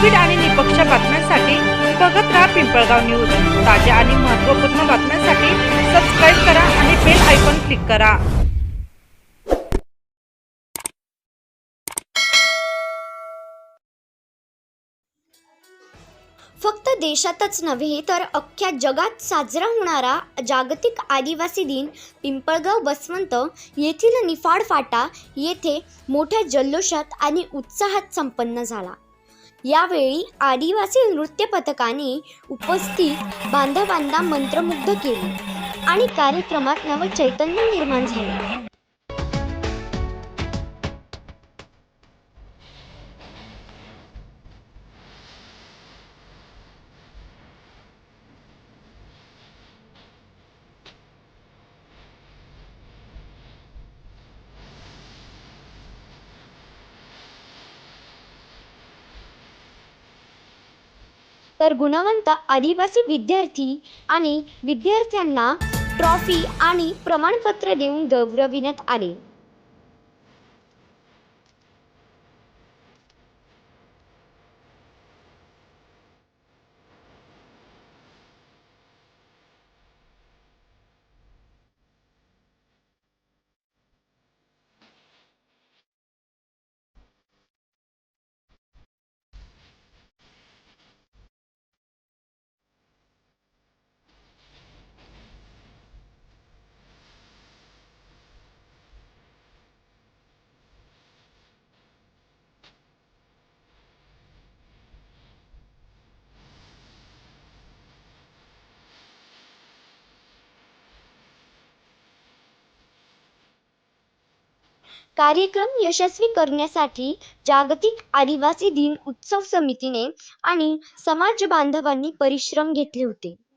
निर्भीड आणि निपक्ष बातम्यांसाठी बघत राहा पिंपळगाव न्यूज. ताज्या आणि महत्त्वपूर्ण बातम्यांसाठी सबस्क्राईब करा आणि बेल आयकॉन क्लिक करा. फक्त देशातच नव्हे तर अख्ख्या जगात साजरा होणारा जागतिक आदिवासी दिन पिंपळगाव बसवंत येथील निफाड फाटा येथे मोठ्या जल्लोषात आणि उत्साहात संपन्न झाला. यावेळी आदिवासी नृत्य पथकाने उपस्थित बांधवांना मंत्रमुग्ध केले आणि कार्यक्रमात नवचैतन्य निर्माण झाले. तर गुणवंत आदिवासी विद्यार्थी आणि विद्यार्थ्यांना ट्रॉफी आणि प्रमाणपत्र देऊन गौरविण्यात आले. कार्यक्रम यशस्वी करण्यासाठी जागतिक आदिवासी दिन उत्सव समितीने आणि समाज बांधवांनी परिश्रम घेतले होते.